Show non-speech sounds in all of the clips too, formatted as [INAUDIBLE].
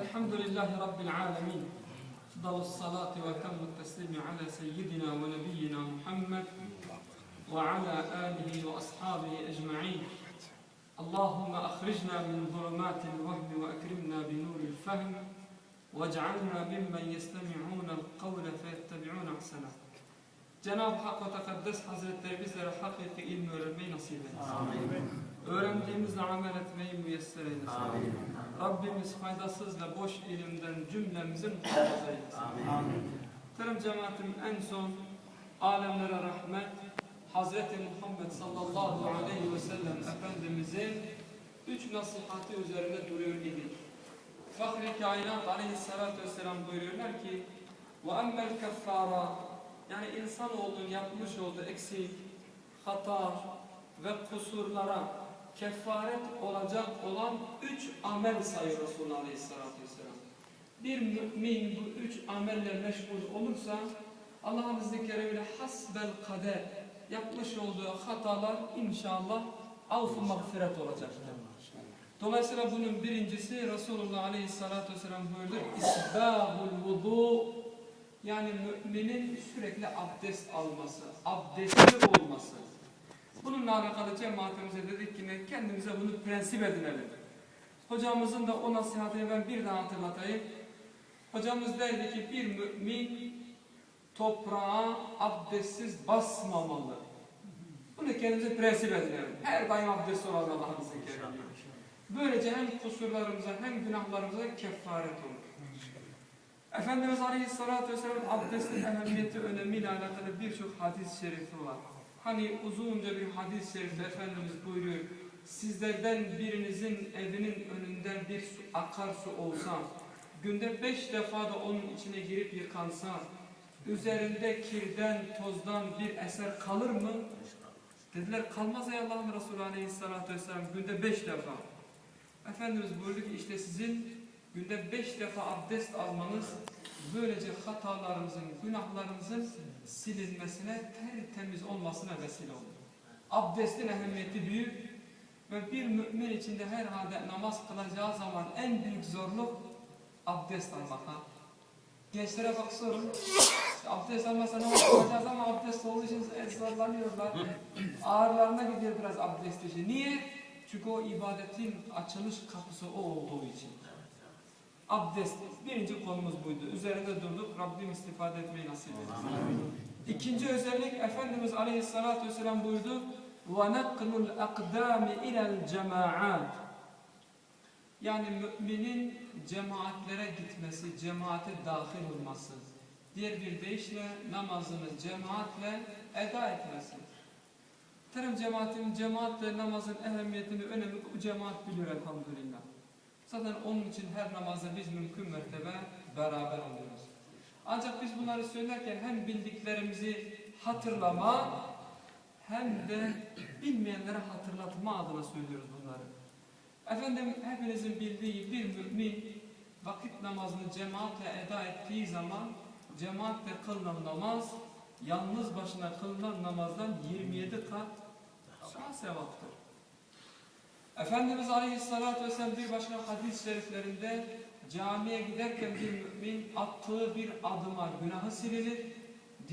الحمد لله رب العالمين. أفضل الصلاة وتم التسليم على سيدنا ونبينا محمد وعلى آله وأصحابه أجمعين. اللهم أخرجنا من ظلمات الوهم وأكرمنا بنور الفهم واجعلنا ممن يستمعون القول فيتبعون أحسنه. Cenab-ı Hak ve Tekaddes Hazretleri bizlere hakiki ilmi öğrenmeyi eylesin. Öğrendiğimizle amel etmeyi müyesser eylesin. Rabbimiz faydasız ve boş ilimden cümlemizi muhafaza eylesin. Muhterem cemaatim en son alemlere rahmet Hazreti Muhammed sallallahu aleyhi ve sellem Efendimizin üç nasihati üzerinde duruyor idi. Fahri kainat aleyhissalatü vesselam buyuruyorlar ki وَاَمَّا الْكَفَّارَ Yani insanoğlunun yapmış olduğu eksik, hata ve kusurlara kefaret olacak olan üç amel sayıyor Resulullah Aleyhisselatü Vesselam. Bir mümin bu üç amelle meşgul olursa Allah'ın izni keremiyle hasbel kader yapmış olduğu hatalar inşallah af mağfiret olacaktır. Dolayısıyla bunun birincisi Resulullah Aleyhisselatü Vesselam buyurdu. İsbâhul vudu yani müminin sürekli abdest alması, abdestli olması. Bununla alakalı cemaatimize dedik ki kendimize bunu prensip edinelim. Hocamızın da o nasihatini ben bir daha hatırlatayım. Hocamız derdi ki bir mümin toprağa abdestsiz basmamalı. Bunu kendimize prensip edinelim. Her daim abdest olalım Allah'ın izniyle. Böylece hem kusurlarımıza hem günahlarımıza kefaret olur. Efendimiz Aleyhisselatü Vesselam abdestin ehemmiyeti önemiyle alakalı birçok hadis-i şerifi var. Hani uzunca bir hadis-i şerifte Efendimiz buyuruyor. Sizlerden birinizin evinin önünden bir su, akarsu olsa, günde beş defa da onun içine girip yıkansa, üzerinde kirden, tozdan bir eser kalır mı? Dediler kalmaz ey Allah'ın Resulü Aleyhisselatü Vesselam günde beş defa. Efendimiz buyurdu ki işte sizin günde beş defa abdest almanız böylece hatalarımızın, günahlarımızın silinmesine, tertemiz olmasına vesile olur. Abdestin ehemmiyeti büyük ve bir mümin içinde herhalde namaz kılacağı zaman en büyük zorluk abdest almak. Ha? Gençlere bak sorun. Abdest almasa namaz kılacağız ama abdest olduğu için zorlanıyorlar. Ağırlarına gidiyor biraz abdest işi. Niye? Çünkü o ibadetin açılış kapısı o olduğu için. Abdest. Birinci konumuz buydu. Üzerinde durduk. Rabbim istifade etmeyi nasip etsin. İkinci özellik Efendimiz Aleyhisselatü Vesselam buyurdu. وَنَقْلُ الْاَقْدَامِ اِلَى الْجَمَاعَاتِ Yani müminin cemaatlere gitmesi, cemaate dahil olması. Diğer bir deyişle namazını cemaatle eda etmesi. Terim cemaatin, cemaatle namazın ehemmiyetini, önemi bu cemaat biliyor elhamdülillah. Zaten onun için her namazda biz mümkün mertebe beraber oluyoruz. Ancak biz bunları söylerken hem bildiklerimizi hatırlama hem de bilmeyenlere hatırlatma adına söylüyoruz bunları. Efendim hepinizin bildiği bir mümin vakit namazını cemaatle eda ettiği zaman cemaatle kılınan namaz yalnız başına kılınan namazdan 27 kat daha sevaptır. Efendimiz Aleyhisselatü Vesselam bir başka hadis-i şeriflerinde camiye giderken bir mümin attığı bir adıma günahı silinir,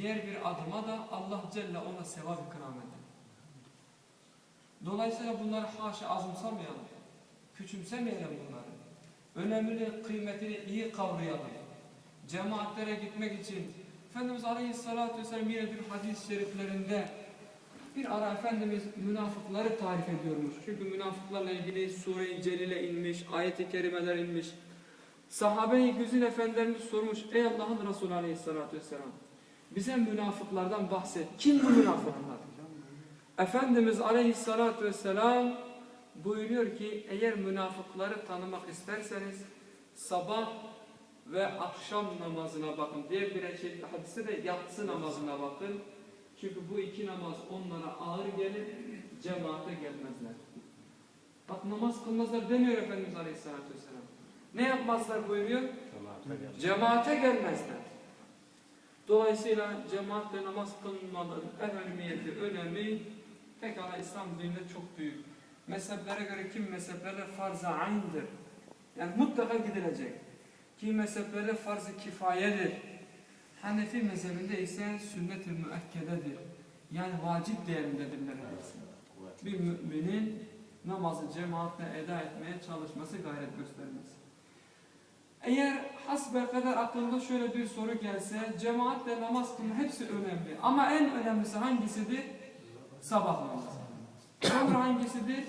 diğer bir adıma da Allah Celle ona sevap ikram eder. Dolayısıyla bunları haşa azımsamayalım, küçümsemeyelim bunları. Önemli, kıymetini iyi kavrayalım. Cemaatlere gitmek için Efendimiz Aleyhisselatü Vesselam yine bir hadis-i şeriflerinde bir ara Efendimiz münafıkları tarif ediyormuş. Çünkü münafıklarla ilgili Sure-i Celil'e inmiş, ayet-i kerimeler inmiş. Sahabe-i Güzin Efendilerimiz sormuş. Ey Allah'ın Resulü Aleyhisselatü Vesselam. Bize münafıklardan bahset. Kim bu münafıklar? Efendimiz Aleyhisselatü Vesselam buyuruyor ki eğer münafıkları tanımak isterseniz sabah ve akşam namazına bakın. Diğer bir hadise de yatsı namazına bakın. Çünkü bu iki namaz onlara ağır gelir, cemaate gelmezler. Bak namaz kılmazlar demiyor Efendimiz Aleyhisselatü Vesselam. Ne yapmazlar buyuruyor? Cemaate gelmezler. Dolayısıyla cemaatle namaz kılmanın ehemmiyeti, önemi pekala İslam dininde çok büyük. Mezheplere göre kim mezheplerle farz-ı ayn'dir. Yani mutlaka gidilecek. Ki mezheplerde farz-ı kifayedir. Hanefi mezhebinde ise sünnet-i müekkededir. Yani vacip değerindedirler hepsi. Bir müminin namazı cemaatle eda etmeye çalışması, gayret göstermesi. Eğer hasbelkader aklında şöyle bir soru gelse, cemaatle namaz kılma hepsi önemli. Ama en önemlisi hangisidir? Sabah namazı. Sonra hangisidir?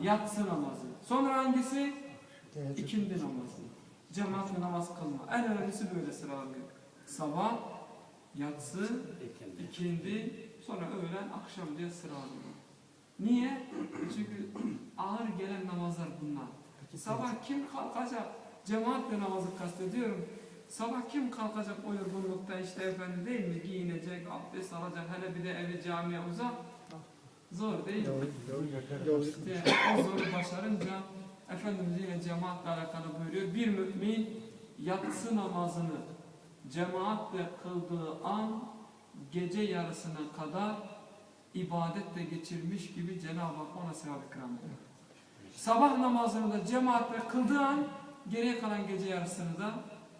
Yatsı namazı. Sonra hangisi? İkindi namazı. Cemaatle namaz kılma. En önemlisi böyle sıralıyor. Sabah, yatsı, ikindi, sonra öğlen, akşam diye sıralıyor. Niye? Çünkü [CLEARS THROAT] ağır gelen namazlar bunlar. Sabah kim kalkacak? Cemaatle namazı kastediyorum. Sabah kim kalkacak o yorgunlukta işte efendim değil mi? Giyinecek, abdest alacak, hele bir de evi camiye uzak. Zor değil mi? İşte o zoru başarınca Efendimiz yine cemaatle alakalı buyuruyor. Bir mümin yatsı namazını cemaatle kıldığı an gece yarısına kadar ibadetle geçirmiş gibi Cenab-ı Hak ona sevap ikram eder. Sabah namazını da cemaatle kıldığı an geriye kalan gece yarısını da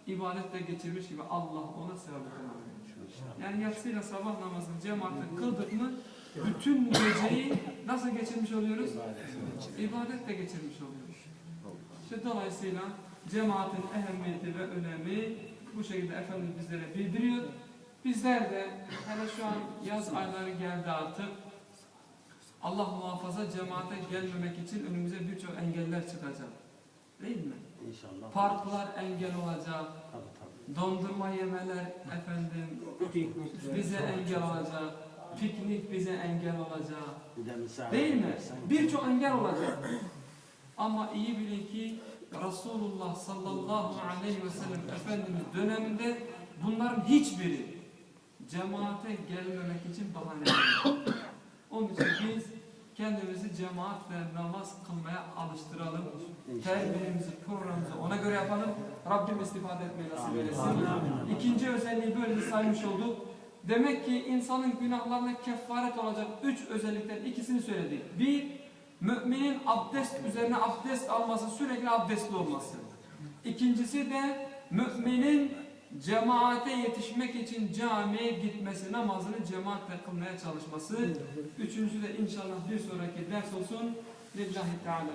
ibadetle geçirmiş gibi Allah ona sevap eder. Yani yatsıyla sabah namazını cemaatle kıldık mı bütün geceyi nasıl geçirmiş oluyoruz? İbadetle geçirmiş oluyoruz. İşte dolayısıyla cemaatin ehemmiyeti ve önemi bu şekilde Efendimiz bizlere bildiriyor. Bizler de hele şu an yaz ayları geldi artık. Allah muhafaza cemaate gelmemek için önümüze birçok engeller çıkacak. Değil mi? İnşallah. Parklar engel olacak. Tabii tabii. Dondurma yemeler efendim bize engel olacak. Piknik bize engel olacak. Değil mi? Birçok engel olacak. Ama iyi bilin ki Resulullah sallallahu aleyhi ve sellem Efendimiz döneminde bunların hiçbiri cemaate gelmemek için bahane. Onun için biz kendimizi cemaatle namaz kılmaya alıştıralım. Terbiyemizi, programımızı ona göre yapalım. Rabbim istifade etmeyi nasip eylesin. İkinci özelliği böyle saymış olduk. Demek ki insanın günahlarına kefaret olacak üç özellikten ikisini söyledik. Bir, müminin abdest üzerine abdest alması, sürekli abdestli olması. İkincisi de müminin cemaate yetişmek için camiye gitmesi, namazını cemaatle kılmaya çalışması. Üçüncüsü de inşallah bir sonraki ders olsun. Lillahi Teala.